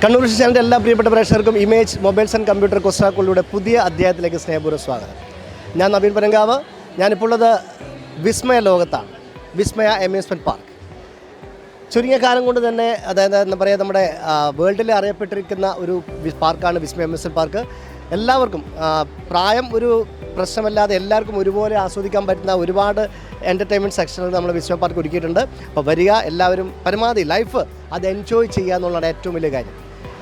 കണ്ണൂർ ചാനലിന്റെ എല്ലാ പ്രിയപ്പെട്ട പ്രേക്ഷകർക്കും ഇമേജ് മൊബൈൽസ് ആൻഡ് കമ്പ്യൂട്ടർ കൊസ്റ്റാക്കളുടെ പുതിയ അധ്യായത്തിലേക്ക് സ്നേഹപൂർവ സ്വാഗതം. ഞാൻ നവീൻ പരങ്കാവ് ഞാനിപ്പോൾ ഉള്ളത് വിസ്മയ ലോകത്താണ്. Vismaya amusement park. ചുരുങ്ങിയ കാലം കൊണ്ട് തന്നെ അതായത് എന്താ പറയുക നമ്മുടെ വേൾഡിൽ അറിയപ്പെട്ടിരിക്കുന്ന ഒരു പാർക്കാണ് വിസ്മയ അമ്യൂസ്മെന്റ് പാർക്ക്. എല്ലാവർക്കും പ്രായം ഒരു പ്രശ്നമല്ലാതെ എല്ലാവർക്കും ഒരുപോലെ ആസ്വദിക്കാൻ പറ്റുന്ന ഒരുപാട് എന്റർടൈൻമെന്റ് സെക്ഷനുകൾ നമ്മൾ വിസ്മയ പാർക്ക് ഒരുക്കിയിട്ടുണ്ട്. അപ്പോൾ വരിക എല്ലാവരും പരമാവധി ലൈഫ് അത് എൻജോയ് ചെയ്യുക എന്നുള്ളതാണ് ഏറ്റവും വലിയ കാര്യം.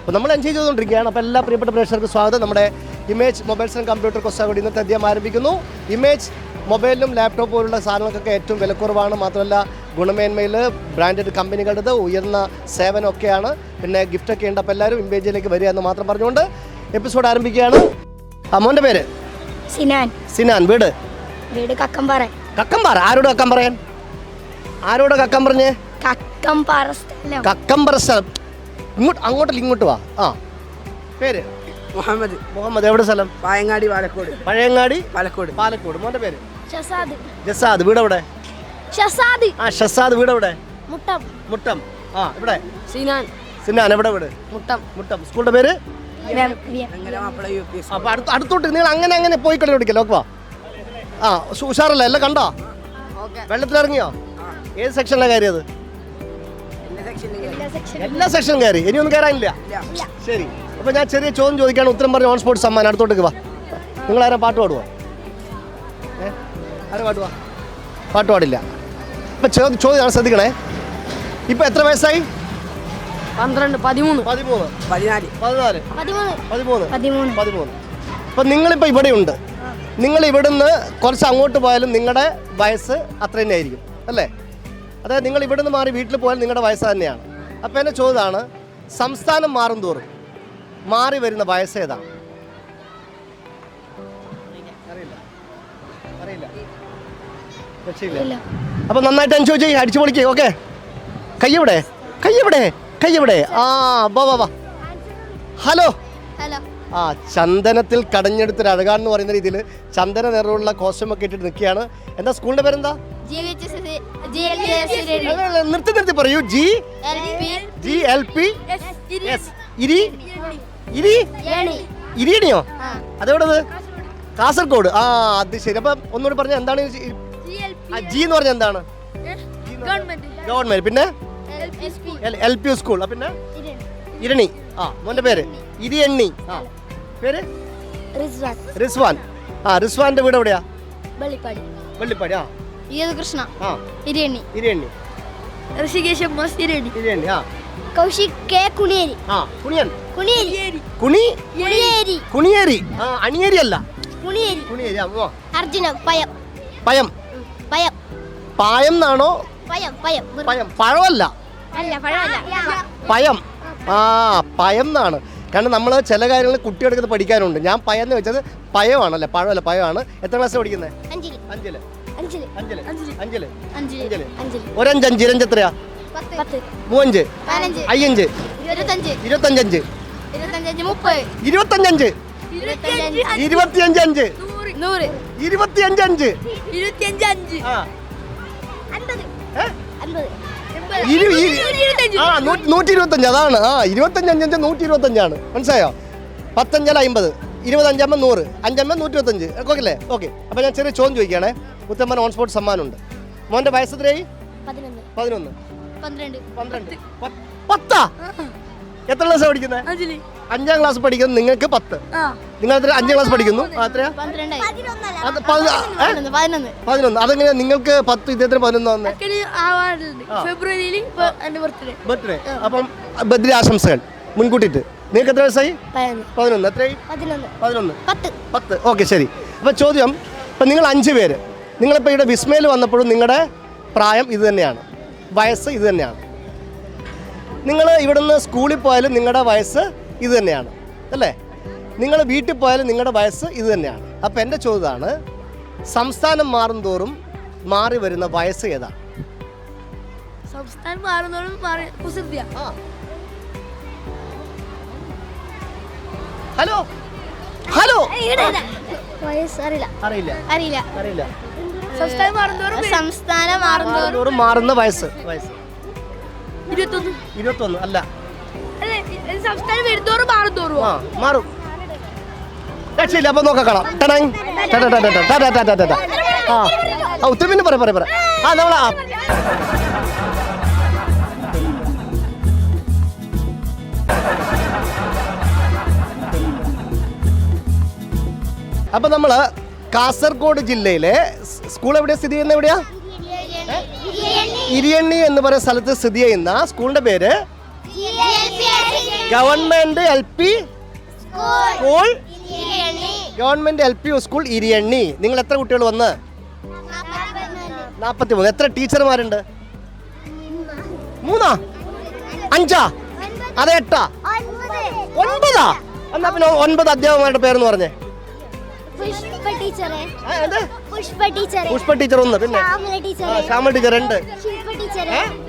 അപ്പോൾ നമ്മൾ എൻജോയ് ചെയ്തുകൊണ്ടിരിക്കുകയാണ്. അപ്പോൾ എല്ലാ പ്രിയപ്പെട്ട പ്രേക്ഷകർക്ക് സ്വാഗതം. നമ്മുടെ ഇമേജ് മൊബൈൽസ് ആൻഡ് കമ്പ്യൂട്ടർ കൊസ്റ്റാകൂടി ഇന്നത്തെ അധ്യയം ആരംഭിക്കുന്നു. ഇമേജ് മൊബൈലും ലാപ്ടോപ്പ് പോലുള്ള സാധനങ്ങൾക്കൊക്കെ ഏറ്റവും വിലക്കുറവാണ്. മാത്രമല്ല ഗുണമേന്മയിൽ ബ്രാൻഡഡ് കമ്പനികളുടേത് ഉയർന്ന സേവനമൊക്കെയാണ്. പിന്നെ ഗിഫ്റ്റൊക്കെ ഉണ്ട്. അപ്പോൾ എല്ലാവരും ഇമേജിലേക്ക് വരിക എന്ന് മാത്രം പറഞ്ഞുകൊണ്ട് എപ്പിസോഡ് ആരംഭിക്കുകയാണ്. അമ്മോന്റെ പേര്? സിനാൻ. സിനാൻ. വീട്? വീട് കക്കംപാറ കക്കംപാറ ആരോട് കക്കം പറയാൻ? ആരോട് കക്കം പറഞ്ഞേ? കക്കമ്പാറ സ്ഥലം. കക്കമ്പറ സ്ഥലം. ഇങ്ങോട്ട് അങ്ങോട്ടല്ല ഇങ്ങോട്ട് വാ. ആ. പേര്? മുഹമ്മദ്. മുഹമ്മദ് എവിടെ സ്ഥലം? പായങ്ങാടി പാലക്കോട്. പഴയങ്ങാടി? പാലക്കോട്. പാലക്കോട്. മോന്റെ പേര്? ഷസാദ്. ജസാദ് വീട് എവിടെ? ഷസാദ്. ആ ഷസാദ് വീട് എവിടെ? മുട്ടം. മുട്ടം. ആ ഇവിടെ. സിനാൻ. സിനാൻ എവിടെ വീട്? മുട്ടം. മുട്ടം. സ്കൂളിന്റെ പേര്? അപ്പൊ അടുത്ത് അടുത്തോട്ട് നിങ്ങൾ അങ്ങനെ അങ്ങനെ പോയി കളി ഓടിക്കല്ലോ ഓക്കെ വാ. ആ ഉഷാറല്ല? എല്ലാം കണ്ടോ? വെള്ളത്തിലിറങ്ങിയോ? ഏത് സെക്ഷനിലാണ് കയറിയത്? എല്ലാ സെക്ഷനും കയറി ഇനിയൊന്നും കയറാനില്ല ശരി. അപ്പൊ ഞാൻ ചെറിയ ചോദ്യം ചോദിക്കാണ്. ഉത്തരം പറഞ്ഞ ഓൺ സ്പോട്ട് സമ്മാനം. അടുത്തോട്ടേക്ക് വാ. നിങ്ങൾ ആരാ പാട്ട് പാടുവോ? ആരാ പാട്ടുവാ പാട്ട് പാടില്ല. ഇപ്പൊ ചോദ്യം ചോദ്യമാണ് ശ്രദ്ധിക്കണേ. ഇപ്പൊ എത്ര വയസ്സായി? പന്ത്രണ്ട് പതിമൂന്ന്. പതിമൂന്ന്. പതിനാല്. പതിനാല്. പതിമൂന്ന്. പതിമൂന്ന്. പതിമൂന്ന്. പതിമൂന്ന്. നിങ്ങളിപ്പോ ഇവിടെ ഉണ്ട് നിങ്ങൾ ഇവിടുന്ന് കുറച്ച് അങ്ങോട്ട് പോയാലും നിങ്ങളുടെ വയസ്സ് അത്ര തന്നെ ആയിരിക്കും അല്ലേ? അതായത് നിങ്ങൾ ഇവിടുന്ന് മാറി വീട്ടിൽ പോയാൽ നിങ്ങളുടെ വയസ്സ് തന്നെയാണ്. അപ്പോൾ എന്റെ ചോദ്യമാണ് സംസ്ഥാനം മാറും തോറും മാറി വരുന്ന വയസ്സ് ഏതാണ് അറിയില്ല. അറിയില്ല. രക്ഷയില്ല. അപ്പോൾ നന്നായിട്ട് എൻജോയ് ചെയ്യും അടിച്ചു പൊളിക്കുക ഓക്കെ കയ്യവിടെ കയ്യവിടെ കയ്യവിടെ ആ വാ വാ വാ. ഹലോ. ഹലോ. ആ ചന്ദനത്തിൽ കടഞ്ഞെടുത്തൊരു അഴകാൻ എന്ന് പറയുന്ന രീതിയിൽ ചന്ദന നിറമുള്ള കോശമൊക്കെ ഇട്ടിട്ട് നിൽക്കുകയാണ്. എന്താ സ്കൂളിന്റെ പേരെന്താ? നിർത്തി നിർത്തി പറയൂ. G? G L P? S ഇരി. ഇരി? ഇരിയണിയോ? അതെവിടത് കാസർഗോഡ്. ആ അത് ശരി. അപ്പൊ ഒന്നുകൂടി പറഞ്ഞ എന്താണ് ജി- എന്ന് പറഞ്ഞ എന്താണ്? ഗവൺമെന്റ് പിന്നെ? L P school. പിന്നെ? ഇരണി ആ മോന്റെ പേര്? ഇരിയണ്ണി. ആ പേര്? റിസ്വാൻ. റിസ്വാൻ. ആ റിസ്വാന്റെ വീട് എവിടെയാ? വെള്ളിപ്പാടി. വെള്ളിപ്പാടി ആ. കൃഷ്ണ ആ. ഇരിയണ്ണി ഇരിയണ്ണി ഋഷികേശം ഇരണ്ണി ഇരിയണ്ണി ആ. കൗശിക് കെ കുണിയേരി. ആ കുണിയൻ. കുണിയേരി. കുണി? കുണിയേരി. കുണിയേരി. ആ അണിയേരി അല്ല. കുണിയേരി. കുണിയേരി ആ ഓ. അർജുന പയം. പയം. പയം. പായം എന്നാണോ? പയം പയം. പയം. പഴമല്ല. അല്ല പഴമല്ല. പയം. ആ പയം എന്നാണ്. കാരണം നമ്മൾ ചില കാര്യങ്ങൾ കുട്ടികൾക്ക് പഠിക്കാനുണ്ട്. ഞാൻ പയം എന്ന് വെച്ചത് പയമാണല്ലേ? പഴമല്ല പയമാണ്. എത്ര ക്ലാസ് പഠിക്കുന്നത് അഞ്ചിൽ. അഞ്ചിൽ. ഒരഞ്ചഞ്ച് രഞ്ചെത്രയാ മൂവഞ്ച്. അയ്യഞ്ച്. ഇരുപത്തഞ്ചഞ്ച് ഇരുപത്തഞ്ചഞ്ച് ഇരുപത്തിയഞ്ചഞ്ച് ഇരുപത്തിയഞ്ച് അഞ്ച്. അഞ്ച്. നൂറ്റി ഇരുപത്തഞ്ച്. അതാണ്. ആ ഇരുപത്തഞ്ച് അഞ്ചഞ്ച് നൂറ്റി ഇരുപത്തഞ്ചാണ് മനസ്സിലായോ? പത്തഞ്ചല അമ്പത്. ഇരുപത്തഞ്ചമ്മ നൂറ്. അഞ്ചമ്മ നൂറ്റി ഇരുപത്തഞ്ച് ഓക്കെ അല്ലേ ഓക്കെ. അപ്പൊ ഞാൻ ചെറിയ ചോദ്യം ചോദിക്കുകയാണേ. ഉത്തമൻ ഓൺ സ്പോട്ട് സമ്മാനമുണ്ട് മോന്റെ വയസ്സ് എത്രയായി പതിനൊന്ന്. പന്ത്രണ്ട്. പത്താ? എത്ര ക്ലാസ് പഠിക്കുന്നത് അഞ്ചാം ക്ലാസ് പഠിക്കുന്നു നിങ്ങൾക്ക് പത്ത്. ആ. നിങ്ങൾ എത്ര അഞ്ചാം ക്ലാസ് പഠിക്കുന്നു? എത്രയാ? പതിനൊന്ന് അതെങ്ങനെയാ? നിങ്ങൾക്ക് പത്ത് ഇദ്ദേഹത്തിന് പതിനൊന്ന് ഫെബ്രുവരിയിൽ ബർത്ത്ഡേ അപ്പം ബർത്ത്ഡേ ആശംസകൾ മുൻകൂട്ടിയിട്ട്. നിങ്ങൾക്ക് എത്ര വയസ്സായി? പതിനൊന്ന്. എത്രയായി? പതിനൊന്ന്. പത്ത്. ഓക്കെ ശരി. അപ്പോൾ ചോദ്യം ഇപ്പം നിങ്ങൾ അഞ്ച് പേര്. നിങ്ങളിപ്പോൾ ഇവിടെ വിസ്മയിൽ വന്നപ്പോഴും നിങ്ങളുടെ പ്രായം ഇത് തന്നെയാണ്. വയസ്സ് ഇത് തന്നെയാണ്. നിങ്ങൾ ഇവിടുന്ന് സ്കൂളിൽ പോയാലും നിങ്ങളുടെ വയസ്സ് ഇത് തന്നെയാണ്. അല്ലേ? നിങ്ങൾ വീട്ടിൽ പോയാലും നിങ്ങളുടെ വയസ്സ് ഇത് തന്നെയാണ്. അപ്പോൾ എന്റെ ചോദ്യമാണ് സംസ്ഥാനം മാറും തോറും മാറി വരുന്ന വയസ്സ് ഏതാണ് സംസ്ഥാനം ഹലോ? ഹലോ? വയസ്സ് അറിയില്ല. അറിയില്ല. അറിയില്ല. അറിയില്ല. സംസ്ഥാനം മാറുന്നോറും മാറുന്ന വയസ്സ് വയസ്സ്. ഇരുപത്തൊന്ന്. ഇരുപത്തൊന്ന് അല്ല. സംസ്ഥാനം വരുന്നോറും മാറുന്നോറും ആ മാറും. രക്ഷയില്ല അപ്പൊ നോക്കാം കാണാം. ടടങ്. ടട ടട ടട ടട ടട ടട ടട. ആ. ആ ഉത്തരം പിന്നെ പറ പറ പറ. ആ നമ്മളാ അപ്പൊ കാസർഗോഡ് ജില്ലയിലെ സ്കൂൾ എവിടെയാ? സ്ഥിതി ചെയ്യുന്നത് എവിടെയാ? ഇരിയണ്ണി എന്ന് പറയുന്ന സ്ഥലത്ത് സ്ഥിതി ചെയ്യുന്ന സ്കൂളിന്റെ പേര്? Government L P school government L P school Iriyanni. നിങ്ങൾ എത്ര കുട്ടികൾ വന്ന്? നാൽപ്പത്തി മൂന്ന് എത്ര ടീച്ചർമാരുണ്ട്? മൂന്നാ? അഞ്ചാ? അതെ എട്ടാ? ഒൻപതാ? എന്നാ പിന്നെ ഒൻപത് അധ്യാപകന്മാരുടെ പേരെന്ന് പറഞ്ഞേ. പുഷ്പ ടീച്ചറെ. പുഷ്പ ടീച്ചറെ. പുഷ്പ ടീച്ചർ ഒന്ന് പിന്നെ ശ്യാമ ടീച്ചർ രണ്ട് ശില്പ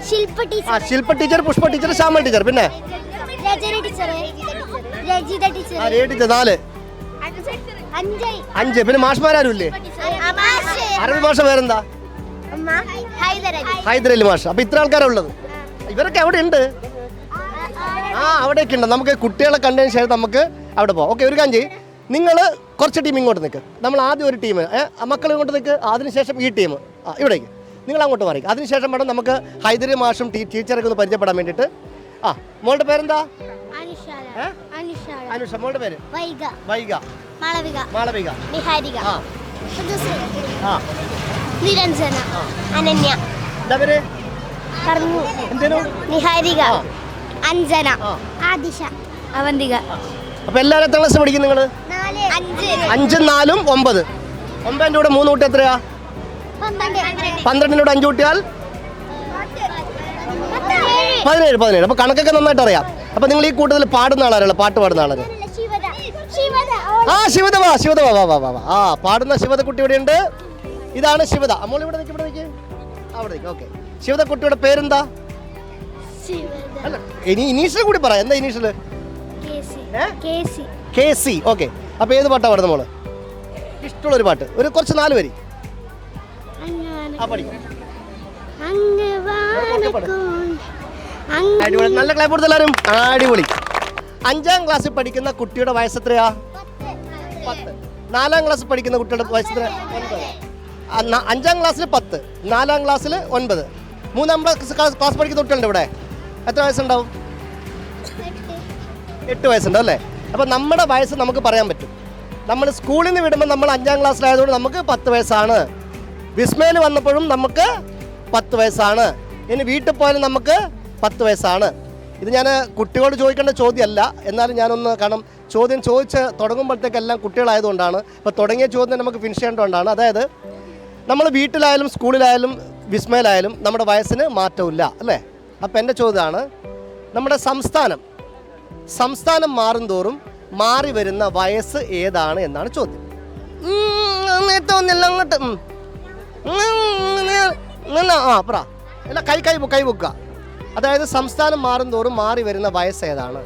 ശില്പ ആ teacher Shilpa teacher Pushpa teacher Shyama teacher പിന്നെ? രചന ടീച്ചറെ. രജിത ആ ടീച്ചർ രേ ടീച്ചർ നാല്. അഞ്ച്. പിന്നെ മാഷ്മാരും ഇല്ലേ അറബി ഭാഷ പേരെന്താ ഹൈദരലി. മാഷ മാഷ്. അപ്പൊ ഇത്ര ആൾക്കാരാ ഉള്ളത് ഇവരൊക്കെ അവിടെ ഉണ്ട് ആ. അവിടെയൊക്കെ ഉണ്ട് നമുക്ക് കുട്ടികളെ കണ്ടതിന് ശേഷം നമുക്ക് അവിടെ പോവാം. ഓക്കെ ഒരു ചെയ്യും. നിങ്ങൾ കുറച്ച് ടീം ഇങ്ങോട്ട് നിൽക്ക് നമ്മൾ ആദ്യം ഒരു ടീം മക്കൾ ഇങ്ങോട്ട് നിൽക്ക് അതിനുശേഷം ഈ ടീം ആ ഇവിടേക്ക്. നിങ്ങൾ അങ്ങോട്ട് മാറി അതിനുശേഷം വേണം നമുക്ക് ഹൈദരി മാഷും ടീച്ചറൊക്കെ ഒന്ന് പരിചയപ്പെടാൻ വേണ്ടിയിട്ട്. ആ മോളുടെ പേരെന്താ? അനുഷ മോളുടെ പേര്? വൈഗ. വൈഗ. മാളവിക. മാളവിക. നിഹാരിക. ആ. ആ. നിരഞ്ജന. അനന്യ. എന്താ പേര്? പറഞ്ഞു എന്തേനു? നിഹാരിക. അഞ്ജന. ആദിഷ ആദിശ. അവന്തിക. അപ്പൊ എല്ലാവരും എത്ര ക്ലാസ് പഠിക്കും നിങ്ങൾ അഞ്ച്. നാലും ഒമ്പത്. ഒമ്പതിന്റെ കൂടെ മൂന്ന് കുട്ടി എത്രയാ? പന്ത്രണ്ടിന്റെ കൂടെ അഞ്ച് കുട്ടിയാൽ പതിനേഴ് പതിനേഴ്. അപ്പോൾ കണക്കൊക്കെ നന്നായിട്ട് അറിയാം. അപ്പോൾ നിങ്ങൾ ഈ കൂട്ടത്തിൽ പാടുന്ന ആളാരല്ലോ പാട്ട് പാടുന്ന ആളാണ് ആ ശിവത വാ ശിവത വാ വാ വാ വാ ആ പാടുന്ന ശിവത കുട്ടി ഇവിടെ ഉണ്ട് ഇതാണ് ശിവത. അമ്മോൾ ഇവിടെ നിൽക്കും ഇവിടെ നിൽക്കും അവിടെ നിൽക്കും ഓക്കെ. ശിവത കുട്ടിയുടെ പേരെന്താ? അല്ല ഇനി ഇനീഷ്യൽ കൂടി പറ. എന്താ ഇനീഷ്യൽ? K C okay. അപ്പോൾ ഏത് പാട്ടാണ് പാടുന്ന മോൾ? ഇഷ്ടമുള്ളൊരു പാട്ട്. ഒരു കുറച്ച് നാല് വരി. ആ പഠിക്കും. അടിപൊളി. നല്ല ക്ലാപ്പ് കൊടുത്ത എല്ലാവരും? അടിപൊളി. അഞ്ചാം ക്ലാസ്സിൽ പഠിക്കുന്ന കുട്ടിയുടെ വയസ്സ് എത്രയാ? പത്ത്. നാലാം ക്ലാസ്സിൽ പഠിക്കുന്ന കുട്ടിയുടെ വയസ്സ് എത്ര? ഒൻപത്. അഞ്ചാം ക്ലാസ്സിൽ പത്ത്. നാലാം ക്ലാസ്സിൽ ഒൻപത്. മൂന്നാം ക്ലാസ് ക്ലാസ് ക്ലാസ് പഠിക്കുന്ന കുട്ടികളുണ്ട് ഇവിടെ. എത്ര വയസ്സുണ്ടാവും? എട്ട്. വയസ്സുണ്ടാവും അല്ലേ? അപ്പോൾ നമ്മുടെ വയസ്സ് നമുക്ക് പറയാൻ പറ്റും. നമ്മൾ സ്കൂളിൽ നിന്ന് വിടുമ്പോൾ നമ്മൾ അഞ്ചാം ക്ലാസ്സിലായതുകൊണ്ട് നമുക്ക് പത്ത് വയസ്സാണ്. വിസ്മയിൽ വന്നപ്പോഴും നമുക്ക് പത്ത് വയസ്സാണ്. ഇനി വീട്ടിൽ പോയാലും നമുക്ക് പത്ത് വയസ്സാണ്. ഇത് ഞാൻ കുട്ടികളോട് ചോദിക്കേണ്ട ചോദ്യമല്ല. എന്നാലും ഞാനൊന്ന് കാരണം ചോദ്യം ചോദിച്ച് തുടങ്ങുമ്പോഴത്തേക്കെല്ലാം കുട്ടികളായതുകൊണ്ടാണ്. അപ്പോൾ തുടങ്ങിയ ചോദ്യം നമുക്ക് ഫിനിഷ് ചെയ്യേണ്ടതുകൊണ്ടാണ്. അതായത് നമ്മൾ വീട്ടിലായാലും സ്കൂളിലായാലും വിസ്മയിലായാലും നമ്മുടെ വയസ്സിന് മാറ്റമില്ല അല്ലേ? അപ്പോൾ എന്റെ ചോദ്യമാണ് നമ്മുടെ സംസ്ഥാനം സംസ്ഥാനം മാറുന്തോറും മാറി വരുന്ന വയസ്സ് ഏതാണ് എന്നാണ് ചോദ്യം. നേരത്തെ അങ്ങോട്ട്. ആ പറ. അല്ല കൈ കൈ കൈ പൊക്കുക അതായത് സംസ്ഥാനം മാറുന്തോറും മാറി വരുന്ന വയസ്സ് ഏതാണ്?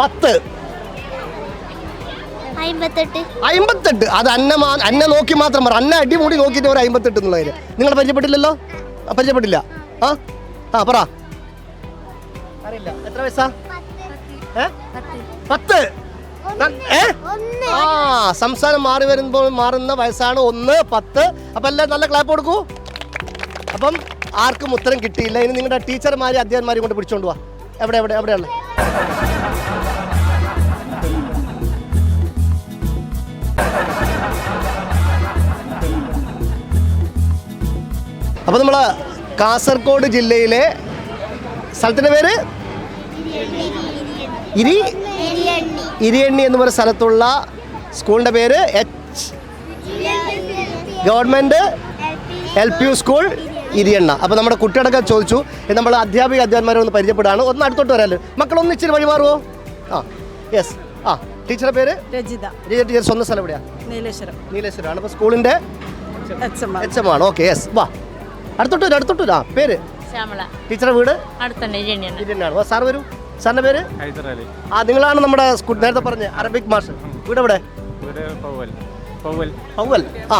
പത്ത്. അമ്പത്തെട്ട്. അത് അന്ന അന്നെ നോക്കി മാത്രം പറ. അന്ന അടിമുടി നോക്കിയിട്ട് ഒരു അമ്പത്തെട്ട് എന്നുള്ളതിൽ നിങ്ങൾ പരിചയപ്പെട്ടില്ലല്ലോ? പരിചയപ്പെട്ടില്ല. ആ ആ പറ. അറിയില്ല. എത്ര വയസ്സാ? പത്ത്. ആ സംസ്ഥാനം മാറി വരുമ്പോൾ മാറുന്ന വയസ്സാണ് ഒന്ന് പത്ത്. അപ്പം എല്ലാം നല്ല ക്ലാപ്പ് കൊടുക്കൂ. അപ്പം ആർക്കും ഉത്തരം കിട്ടിയില്ല. ഇനി നിങ്ങളുടെ ടീച്ചർമാരും അധ്യാപകന്മാരും കൊണ്ട് പിടിച്ചോണ്ട് പോവാ എവിടെ എവിടെ എവിടെയാണ് കാസർഗോഡ് ജില്ലയിലെ സ്ഥലത്തിന്റെ പേര്? ഇരി? ഇരിയണ്ണി എന്ന് പറയുന്ന സ്ഥലത്തുള്ള സ്കൂളിന്റെ പേര് H? Government L P U school Iriyanni. അപ്പോൾ നമ്മുടെ കുട്ടികളൊക്കെ ചോദിച്ചു നമ്മൾ അധ്യാപിക അധ്യാപന്മാരെ ഒന്ന് പരിചയപ്പെടാണ് ഒന്ന് അടുത്തോട്ട് വരാമല്ലോ മക്കളൊന്ന് ഇച്ചിരി വഴിമാറുമോ ആ യെസ് ആ ടീച്ചറുടെ പേര്? രജിത. ടീച്ചർ ടീച്ചർ സ്വന്തം സ്ഥലം എവിടെയാണ് നീലേശ്വരം. നീലേശ്വരമാണ്. അപ്പോൾ സ്കൂളിന്റെ എച്ച് എം ആണ്. ഓക്കെ യെസ് വാ. അടുത്തോട്ട് വരും അടുത്തോട്ട് വരും. ആ പേര്? ശ്യാമള. ടീച്ചറുടെ വീട്? അടുത്തുണ്ട് ഇരിയണ്യാണ് ഇരിയണ്ണാണ് സാർ വരൂ. സാറിന്റെ പേര്? ആ നിങ്ങളാണ് നമ്മുടെ നേരത്തെ പറഞ്ഞ അറബിക് മാഷ്. വീട് എവിടെ? ഇവിടെ പൗവൽ. പൗവൽ. പൗവൽ. ആ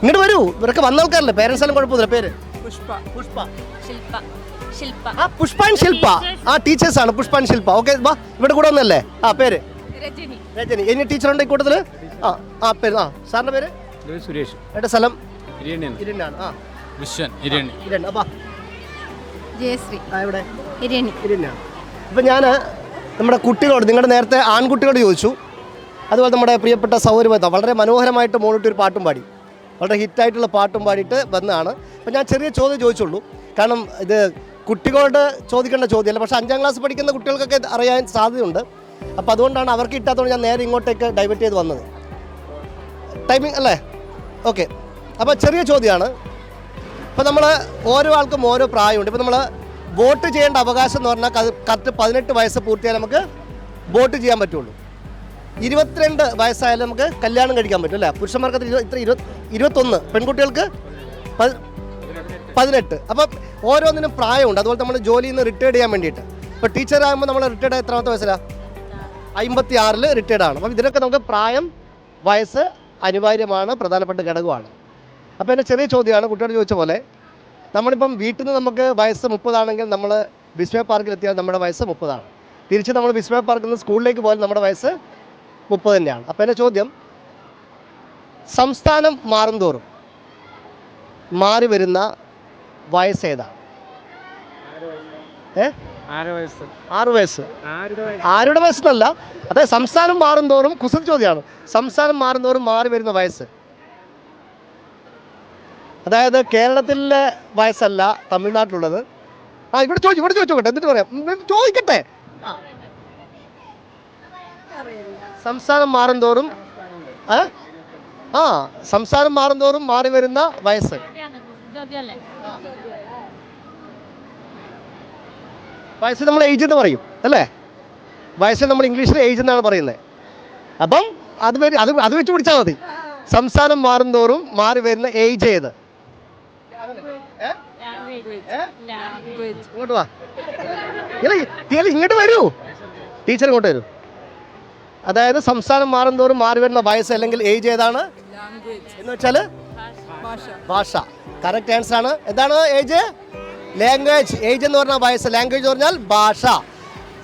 ഇങ്ങോട്ട് വരൂ. ഇവരൊക്കെ വന്ന ആൾക്കാരല്ലേ? പേരൻസ് എല്ലാം കുഴപ്പമില്ല. പേര്? പുഷ്പ. പുഷ്പ. ശില്പ. ശില്പ. ആ പുഷ്പ ആൻഡ് ശില്പ. ആ ടീച്ചേഴ്സ് ആണ് പുഷ്പ ആൻഡ് ശില്പ. ഓക്കെ വാ ഇവിടെ കൂടെ ഒന്നല്ലേ ആ പേര്? രജനി. രജനി. ഇനി ടീച്ചറുണ്ട് ഈ കൂട്ടത്തിൽ? ആ ആ പേര് ആ. സാറിന്റെ പേര്? സുരേഷ്. എന്റെ സ്ഥലം? ഇരിയണ്ണൻ ഇരണ്ടാണ് ആ. വിശ്വൻ അപ്പാ. ജയശ്രീ. ആ ഇരണി. അപ്പം ഞാൻ നമ്മുടെ കുട്ടികളോട് നിങ്ങളുടെ നേരത്തെ ആൺകുട്ടികളോട് ചോദിച്ചു. അതുപോലെ നമ്മുടെ പ്രിയപ്പെട്ട സൗരഭത്ത വളരെ മനോഹരമായിട്ട് മോളിട്ട് ഒരു പാട്ടും പാടി. വളരെ ഹിറ്റായിട്ടുള്ള പാട്ടും പാടിയിട്ട് വന്നതാണ് അപ്പം ഞാൻ ചെറിയ ചോദ്യം ചോദിച്ചുള്ളൂ. കാരണം ഇത് കുട്ടികളോട് ചോദിക്കേണ്ട ചോദ്യമല്ല. പക്ഷേ അഞ്ചാം ക്ലാസ് പഠിക്കുന്ന കുട്ടികൾക്കൊക്കെ ഇത് അറിയാൻ സാധ്യതയുണ്ട്. അപ്പോൾ അതുകൊണ്ടാണ് അവർക്ക് കിട്ടാത്തതുകൊണ്ട് ഞാൻ നേരെ ഇങ്ങോട്ടേക്ക് ഡൈവേർട്ട് ചെയ്ത് വന്നത്. ടൈമിംഗ് അല്ലേ? ഓക്കെ അപ്പോൾ ചെറിയ ചോദ്യമാണ്. ഇപ്പോൾ നമ്മൾ ഓരോ ആൾക്കും ഓരോ പ്രായമുണ്ട്. ഇപ്പോൾ നമ്മൾ വോട്ട് ചെയ്യേണ്ട അവകാശം എന്ന് പറഞ്ഞാൽ കറക്റ്റ് പതിനെട്ട് വയസ്സ് പൂർത്തിയായാൽ നമുക്ക് വോട്ട് ചെയ്യാൻ പറ്റുള്ളൂ. ഇരുപത്തിരണ്ട് വയസ്സായാലും നമുക്ക് കല്യാണം കഴിക്കാൻ പറ്റും അല്ലേ? പുരുഷന്മാർക്ക് ഇത്ര ഇരുപത് ഇരുപത്തൊന്ന് പെൺകുട്ടികൾക്ക് പതി- പതിനെട്ട്. അപ്പം ഓരോന്നിനും പ്രായമുണ്ട്. അതുപോലെ നമ്മൾ ജോലിയിൽ നിന്ന് റിട്ടയർഡ് ചെയ്യാൻ വേണ്ടിയിട്ട്. ഇപ്പോൾ ടീച്ചർ ആകുമ്പോൾ നമ്മൾ റിട്ടയർഡ് എത്രാമത്തെ വയസ്സിലാണ് അമ്പത്തി ആറിൽ റിട്ടയർഡ് ആണ്. അപ്പം ഇതിനൊക്കെ നമുക്ക് പ്രായം വയസ്സ് അനിവാര്യമാണ്. പ്രധാനപ്പെട്ട ഘടകമാണ്. അപ്പോൾ എന്റെ ചെറിയ ചോദ്യമാണ് കുട്ടിയോട് ചോദിച്ച പോലെ നമ്മളിപ്പം വീട്ടിൽ നിന്ന് നമുക്ക് വയസ്സ് മുപ്പതാണെങ്കിൽ നമ്മൾ വിസ്മയ പാർക്കിൽ എത്തിയാൽ നമ്മുടെ വയസ്സ് മുപ്പതാണ്. തിരിച്ച് നമ്മൾ വിസ്മയ പാർക്കിൽ നിന്ന് സ്കൂളിലേക്ക് പോയാൽ നമ്മുടെ വയസ്സ് മുപ്പത് തന്നെയാണ്. അപ്പോൾ എന്റെ ചോദ്യം സംസ്ഥാനം മാറുംതോറും മാറി വരുന്ന വയസ്സ് ഏതാണ്? ഏ? ആറ് വയസ്സ്. ആരുടെ വയസ്സെന്നല്ല അതെ സംസ്ഥാനം മാറും തോറും കുസൃതി ചോദ്യമാണ് സംസ്ഥാനം മാറും തോറും മാറി വരുന്ന വയസ്സ് അതായത് കേരളത്തിലെ വയസ്സല്ല തമിഴ്നാട്ടിലുള്ളത് ആ ഇവിടെ ചോദിച്ചു ഇവിടെ ചോദിച്ചോട്ടെ എന്നിട്ട് പറയാം ചോദിക്കട്ടെ. സംസ്ഥാനം മാറും തോറും ആ? സംസ്ഥാനം മാറും തോറും മാറി വരുന്ന വയസ്സ് വയസ്സ് നമ്മൾ ഏജ് എന്ന് പറയും അല്ലേ വയസ്സ് നമ്മൾ ഇംഗ്ലീഷിൽ ഏജ് എന്നാണ് പറയുന്നത് അപ്പം അത് അത് അത് വെച്ച് പിടിച്ചാൽ മതി സംസ്ഥാനം മാറും തോറും മാറി വരുന്ന ഏജ് ഏത്? ഇങ്ങോട്ട് വാ. ഇല്ല, ഇങ്ങോട്ട് വരൂ. ടീച്ചർ ഇങ്ങോട്ട് വരൂ. അതായത് സംസ്ഥാനം മാറും തോറും മാറി വരുന്ന വയസ്സ് അല്ലെങ്കിൽ ഏജ് ഏതാണ്? എന്ന് വെച്ചാൽ ഭാഷ. കറക്റ്റ് ആൻസർ ആണ്. എന്താണ് ഏജ്? ലാംഗ്വേജ് ഏജ് എന്ന് പറഞ്ഞാൽ വയസ്സ്. ലാംഗ്വേജ് എന്ന് പറഞ്ഞാൽ ഭാഷ.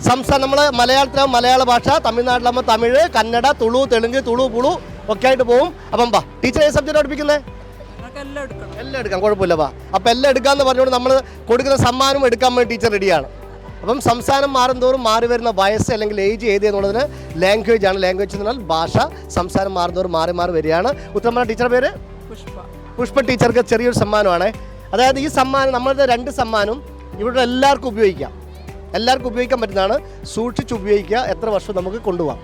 സംസ്ഥാനം നമ്മൾ മലയാളത്തിലാകുമ്പോൾ മലയാള ഭാഷ. തമിഴ്നാട്ടിലാകുമ്പോൾ തമിഴ് കന്നഡ തുളു തെലുങ്ക് തുളു പുളു ഒക്കെ ആയിട്ട് പോകും അപ്പം വാ ടീച്ചർ ഏത് സബ്ജക്റ്റ് പഠിപ്പിക്കുന്നത് എല്ലാം എടുക്കണം. എല്ലാം എടുക്കാം കുഴപ്പമില്ല വാ. അപ്പം എല്ലാം എടുക്കാമെന്ന് പറഞ്ഞുകൊണ്ട് നമ്മൾ കൊടുക്കുന്ന സമ്മാനം എടുക്കാൻ വേണ്ടി ടീച്ചർ റെഡിയാണ് അപ്പം സംസ്ഥാനം മാറും തോറും മാറി വരുന്ന വയസ്സ് അല്ലെങ്കിൽ ഏജ് ഏത് എന്നുള്ളതിന് ലാംഗ്വേജ് ആണ്. ലാംഗ്വേജ് എന്ന് പറഞ്ഞാൽ ഭാഷ. സംസ്ഥാനം മാറും തോറും മാറി മാറി വരികയാണ്. ഉത്തമ പറഞ്ഞ ടീച്ചറുടെ പേര്? പുഷ്പ. പുഷ്പ ടീച്ചർക്ക് ചെറിയൊരു സമ്മാനമാണ്. അതായത് ഈ സമ്മാനം നമ്മളുടെ രണ്ട് സമ്മാനം ഇവിടെ എല്ലാവർക്കും ഉപയോഗിക്കാം. എല്ലാവർക്കും ഉപയോഗിക്കാൻ പറ്റുന്നതാണ്. സൂക്ഷിച്ച് ഉപയോഗിക്കുക. എത്ര വർഷം നമുക്ക് കൊണ്ടുപോകാം.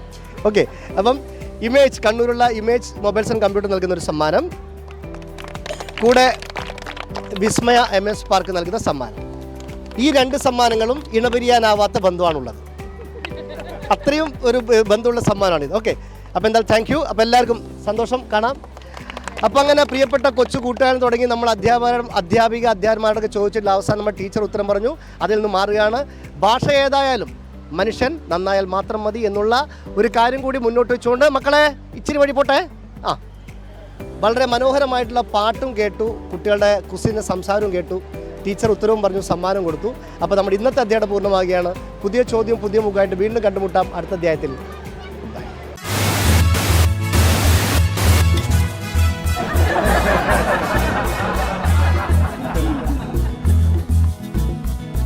ഓക്കെ അപ്പം ഇമേജ് കണ്ണൂരുള്ള ഇമേജ് മൊബൈൽസ് ആൻഡ് കമ്പ്യൂട്ടർ നൽകുന്ന ഒരു സമ്മാനം. കൂടെ വിസ്മയ എം എസ് പാർക്ക് നൽകുന്ന സമ്മാനം. ഈ രണ്ട് സമ്മാനങ്ങളും ഇണപിരിയാനാവാത്ത ബന്ധമാണുള്ളത് അത്രയും ഒരു ബന്ധമുള്ള സമ്മാനമാണിത്. ഓക്കെ. അപ്പോൾ എന്തായാലും താങ്ക് യു അപ്പോൾ എല്ലാവർക്കും സന്തോഷം. കാണാം. അപ്പോൾ അങ്ങനെ പ്രിയപ്പെട്ട കൊച്ചു കൂട്ടുകാരൻ തുടങ്ങി നമ്മൾ അധ്യാപകർ അധ്യാപിക അധ്യാപകന്മാരോടൊക്കെ ചോദിച്ചിട്ടുള്ള അവസാനം നമ്മൾ ടീച്ചർ ഉത്തരം പറഞ്ഞു. അതിൽ നിന്ന് മാറുകയാണ്. ഭാഷ ഏതായാലും മനുഷ്യൻ നന്നായാൽ മാത്രം മതി എന്നുള്ള ഒരു കാര്യം കൂടി മുന്നോട്ട് വെച്ചുകൊണ്ട് മക്കളെ ഇച്ചിരി വഴി പോട്ടെ? ആ. വളരെ മനോഹരമായിട്ടുള്ള പാട്ടും കേട്ടു കുട്ടികളുടെ കുസിന് സംസാരവും കേട്ടു ടീച്ചർ ഉത്തരവും പറഞ്ഞു സമ്മാനം കൊടുത്തു. അപ്പോൾ നമ്മുടെ ഇന്നത്തെ അധ്യായം പൂർണമാകുകയാണ് പുതിയ ചോദ്യം പുതിയ മുഖമായിട്ട് വീണ്ടും കണ്ടുമുട്ടാം അടുത്ത അധ്യായത്തിൽ.